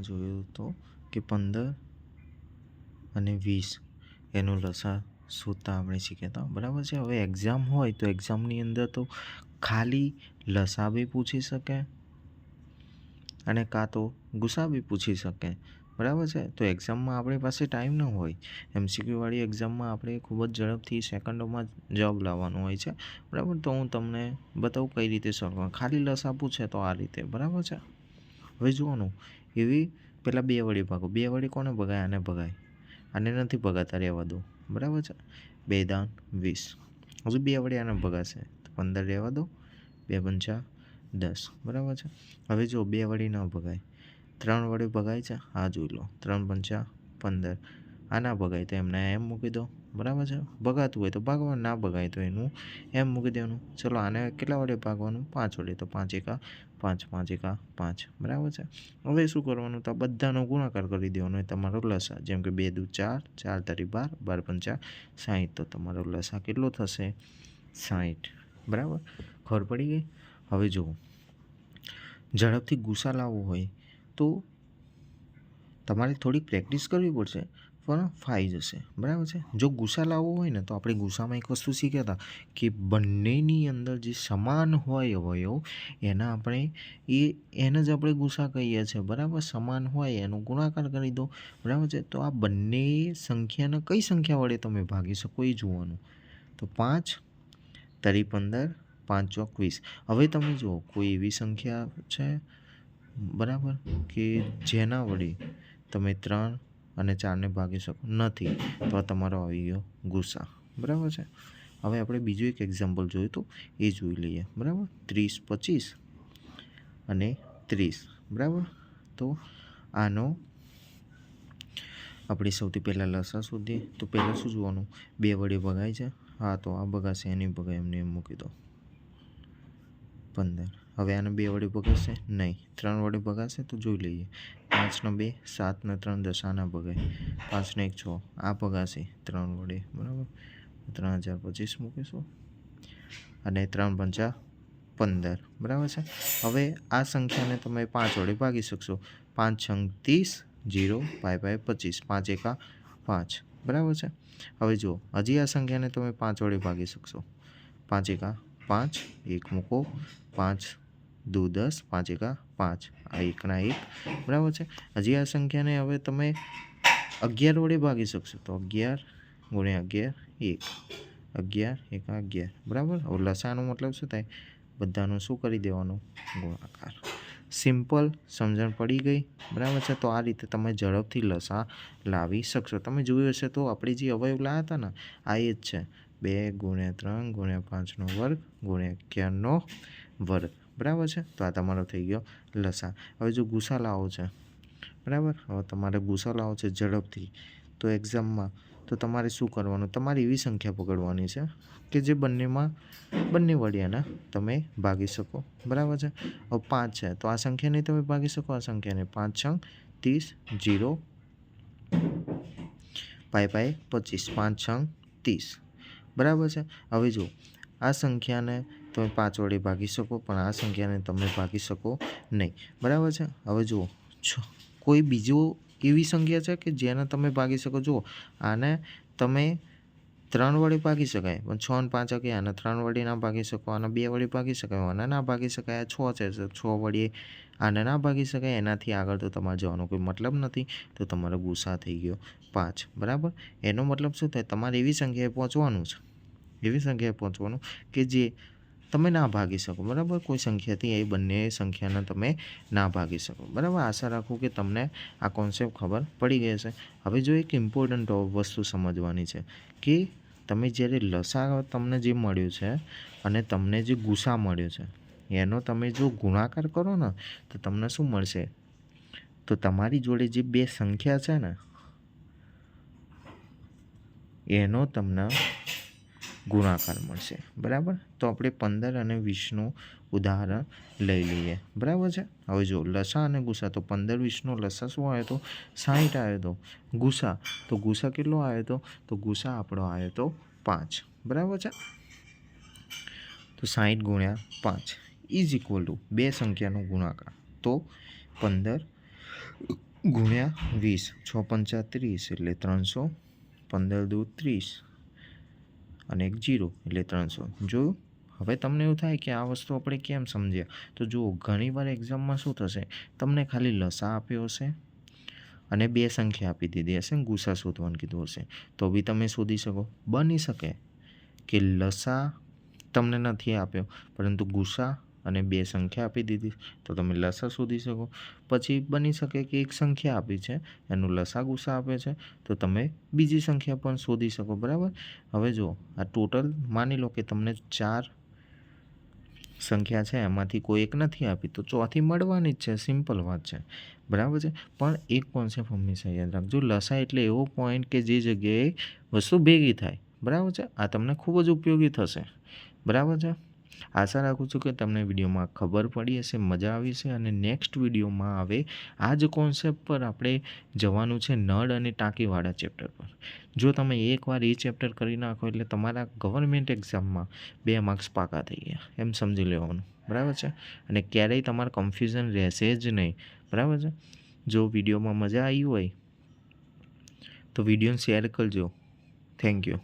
જોયું તો કે પંદર અને વીસ એનું લસા શોધતા આપણે શીખ્યા હતા બરાબર છે? હવે એક્ઝામ હોય તો એક્ઝામની અંદર તો ખાલી લસા બી પૂછી શકે અને કાં તો ગુસા બી પૂછી શકે. બરાબર છે? તો એક્ઝામમાં આપણી પાસે ટાઈમ ન હોય. એમસીક્યુવાળી એક્ઝામમાં આપણે ખૂબ જ ઝડપથી સેકન્ડોમાં જવાબ લાવવાનો હોય છે. બરાબર? તો હું તમને બતાવું કઈ રીતે સોલ્વ ખાલી લસા પૂછે તો આ રીતે. બરાબર છે? હવે જોવાનું એવી પહેલાં બે વળી ભાગો. બે વળી કોને ભગાય? આને ભગાય. આને નથી ભગાતા રહેવા દો બરાબર છે? બે દાન, વીસ. હજુ બે વળી આને ભગાશે. તો પંદર રહેવા દો બે પંચા, દસ. બરાબર છે? હવે જો બે વળી ન ભગાય. ત્રણ વળી ભગાય છે? આ જોઈ લો. ત્રણ પંચા, પંદર. આ ના ભગાય તો એમને એમ મૂકી દો. બરાબર છે? ભગાતું હોય તો ભાગવાનું, ના ભગાય તો એનું એમ મૂકી દેવાનું. ચલો આને કેટલા વડે ભાગવાનું? પાંચ વડે. તો પાંચ એકા, પાંચ પાંચ એકા, પાંચ. બરાબર છે? હવે શું કરવાનું? તો બધાનો ગુણાકાર કરી દેવાનો તમારો લસા. જેમ કે બે દુ ચાર ચાર તારી બાર બાર પંચા સાહીઠ. તો તમારો લસા કેટલો થશે? સાહીઠ. બરાબર? ખબર પડી ગઈ? હવે જુઓ. ઝડપથી ગુસ્સા લાવવો હોય તો તમારે થોડીક પ્રેક્ટિસ કરવી પડશે. પણ ફાઈ જશે. બરાબર છે? જો ગુસ્સા લાવવો હોય ને, તો આપણે ગુસ્સામાં એક વસ્તુ શીખ્યા હતા કે બંનેની અંદર જે સમાન હોય અવયવ, એના આપણે એ, એને જ આપણે ગુસ્સા કહીએ છીએ. બરાબર? સમાન હોય, એનો ગુણાકાર કરી દો. બરાબર છે? તો આ બંને સંખ્યાને કઈ સંખ્યા વડે તમે ભાગી શકો એ જોવાનું. તો પાંચ, તરી પંદર, પાંચ ચોક વીસ હવે તમે જુઓ, કોઈ એવી સંખ્યા છે? બરાબર? કે જેના વડે તમે ત્રણ અને ચારને ભાગી શકો નથી, તો તમારો આવી ગયો ગુસ્સા. બરાબર છે? હવે આપણે બીજું એક એક્ઝામ્પલ જોયું તો એ જોઈ લઈએ. બરાબર? ત્રીસ પચીસ અને ત્રીસ. બરાબર? તો આનો આપણે સૌથી પહેલાં લસા શોધીએ. તો પહેલાં શું જોવાનું? બે વડે ભગાય છે? હા, તો આ ભગાશે, એની ભગાય એમને એમ મૂકી દો. પંદર. હવે આને બે વડે ભગાશે? નહીં. ત્રણ વડે ભગાશે તો જોઈ લઈએ. પાંચનો બે, સાતને ત્રણ, દસ. આના ભગાય. પાંચને એક, છ. આ ભગાશે ત્રણ વડે. બરાબર? ત્રણ હજાર પચીસ મૂકીશું. અને ત્રણ પંચા પંદર. બરાબર છે? હવે આ સંખ્યાને તમે પાંચ વડે ભાગી શકશો. પાંચ છંગ ત્રીસ, જીરો, પાય પાય પચીસ. પાંચ એકા પાંચ. બરાબર છે? હવે જુઓ, હજી આ સંખ્યાને તમે પાંચ વડે ભાગી શકશો. પાંચ એકા પાંચ, એક મૂકો. પાંચ દુ દસ, પાંચ એકા, પાંચ. આ એકના એક. બરાબર છે? હજી આ સંખ્યાને હવે તમે અગિયાર વડે ભાગી શકશો. તો અગિયાર ગુણ્યા અગિયાર, એક. અગિયાર, એકા, અગિયાર. બરાબર? હવે લસાનો મતલબ શું થાય? બધાનું શું કરી દેવાનું? ગુણાકાર. સિમ્પલ સમજણ પડી ગઈ. બરાબર છે? તો આ રીતે તમે ઝડપથી લસા લાવી શકશો. તમે જોયું હશે તો આપણે જે અવયવ લાવ્યા હતા ને, આ એ જ છે. બે ગુણ્યા ત્રણ ગુણ્યા પાંચનો વર્ગ ગુણ્યા અગિયારનો વર્ગ. બરાબર છે? તો આ તમારો થઈ ગયો લસા. હવે જો ગુસા લાવો છે, બરાબર? હવે તમારે ગુસા લાવો છે ઝડપથી. તો એક્ઝામમાં, તો તમારે શું કરવાનું? તમારે એવી સંખ્યા પકડવાની છે કે જે બંનેમાં, બંને વડિયાના તમે ભાગી શકો. બરાબર છે? હવે પાંચ છે. તો આ સંખ્યાને તમે ભાગી શકો? આ સંખ્યાને પાંચ છ ત્રીસ જીરો પાય પાય પચીસ. પાંચ છ ત્રીસ. બરાબર છે? હવે જો, આ સંખ્યાને તમે પાંચ વડે ભાગી શકો, પણ આ સંખ્યાને તમે ભાગી શકો નહીં. બરાબર છે? હવે જુઓ કોઈ બીજો એવી સંખ્યા છે કે જેને તમે ભાગી શકો? જુઓ, આને તમે ત્રણ વડે ભાગી શકાય. પણ છ ને પાંચ કે આને ત્રણ વડે ના ભાગી શકો, આને બે વડે ભાગી શકાય, આને ના ભાગી શકાય. છ છે છ વડે આને ના ભાગી શકાય. એનાથી આગળ તો તમારે જવાનો કોઈ મતલબ નથી, તો તમારો ગુસ્સા થઈ ગયો પાંચ. બરાબર? એનો મતલબ શું થાય? તમારે એવી સંખ્યાએ પહોંચવાનું છે, એવી સંખ્યાએ પહોંચવાનું કે જે તમે ના ભાગી શકો, બરાબર? કોઈ સંખ્યાથી એ બંને સંખ્યાને તમે ના ભાગી શકો. બરાબર? આશા રાખું કે તમને આ કોન્સેપ્ટ ખબર પડી ગઈ હશે. હવે જો એક ઇમ્પોર્ટન્ટ વસ્તુ સમજવાની છે કે તમે જ્યારે લસા તમને જે મળ્યું છે અને તમને જે ગુસા મળ્યો છે, એનો તમે જો ગુણાકાર કરો ને, તો તમને શું મળશે? તો તમારી જોડે જે બે સંખ્યા છે ને, એનો તમને ગુણાકાર મળશે. બરાબર? તો આપણે પંદર અને વીસનું ઉદાહરણ લઈ લઈએ. બરાબર છે? હવે જો લસા અને ગુસા, તો પંદર, વીસનો લસા શું આવ્યો તો? સાહીઠ આવ્યો તો. ગુસા તો ગુસા કેટલો આવ્યો તો? તો ગુસા આપણો આવ્યો તો પાંચ. બરાબર છે? તો સાહીઠ ગુણ્યા પાંચ ઇઝ ઇક્વલ ટુ બે સંખ્યાનો ગુણાકાર. તો પંદર ગુણ્યા વીસ, છ પંચા ત્રીસ એટલે ત્રણસો પંદર દૂ ત્રીસ. અને એક જીરો એટલે ત્રણસો. જોયું હવે તમને એવું થાય કે આ વસ્તુ આપણે કેમ સમજ્યા? તો જુઓ ઘણીવાર એક્ઝામમાં શું થશે? તમને ખાલી લસા આપ્યો હશે અને બે સંખ્યા આપી દીધી હશે ગુસ્સા ગુસા શોધવાનું કીધું હશે. તો બી તમે શોધી શકો. બની શકે કે લસા તમને નથી આપ્યો, પરંતુ ગુસા અને બે સંખ્યા આપી દીધી. તો તમે લસા શોધી શકો. પછી બની શકે કે એક સંખ્યા આપી છે, એનું લસા ગુસા આપે છે, તો તમે બીજી સંખ્યા પણ શોધી શકો. બરાબર? હવે જુઓ, આ ટોટલ માની લો કે તમને ચાર સંખ્યા છે, એમાંથી કોઈ એક નથી આપી. તો ચોથી મળવાની જ છે, સિમ્પલ વાત છે. બરાબર છે? પણ એક કોન્સેપ્ટ હંમેશા યાદ રાખજો. લસા એટલે એવો પોઈન્ટ કે જે જગ્યાએ વસ્તુ ભેગી થાય. બરાબર છે? આ તમને ખૂબ જ ઉપયોગી થશે. બરાબર છે? આશા રાખું છું કે તમને વિડીયોમાં ખબર પડી હશે, મજા આવી છે અને નેક્સ્ટ વિડીયોમાં હવે આ જ કોન્સેપ્ટ પર આપણે જવાનું છે નળ અને ટાંકીવાળા ચેપ્ટર પર. જો તમે એકવાર એ ચેપ્ટર કરી નાખો એટલે તમારા ગવર્મેન્ટ એક્ઝામમાં બે માર્ક્સ પાકા થઈ ગયા, એમ સમજી લેવાનું. બરાબર છે? અને ક્યારેય તમારે કન્ફ્યુઝન રહેશે જ નહીં. બરાબર છે? જો વિડીયોમાં મજા આવી હોય તો વિડીયોને શેર કરજો. Thank you